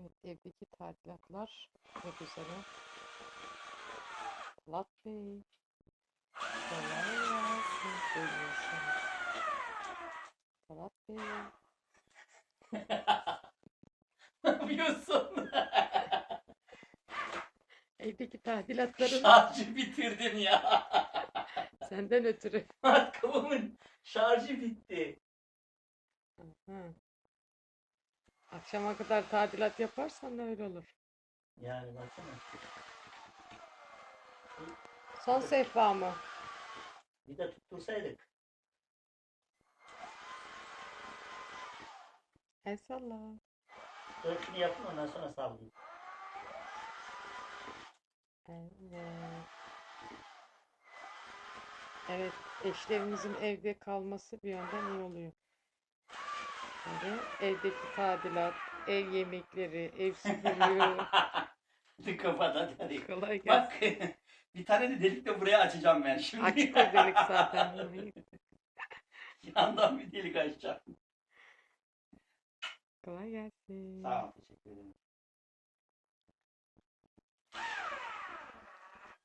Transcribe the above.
Evet, evdeki tadilatlar çok üzere. Polat Bey. Kolay gelsin. Buyursunuz. Polat Bey. Ne yapıyorsun? Evdeki tadilatların Şarjı bitirdim ya. senden ötürü. Ayakkabımın şarjı bitti. Hı. Akşama kadar tadilat yaparsan öyle olur. Yani baksana. Son sehpa mı? Bir de tuttursaydık. El salla. Dörtünü yapın ondan sonra sallayayım. Evet. Evet, eşlerimizin evde kalması bir yandan iyi oluyor. Böyle evdeki tadilat, ev yemekleri, ev süpürüyor. Hadi hadi. Kolay gelsin. Bak bir tane de delik de buraya açacağım ben şimdi. Açık o delik zaten. Yandan bir delik açacağım. Kolay gelsin. Sağ ol teşekkür ederim.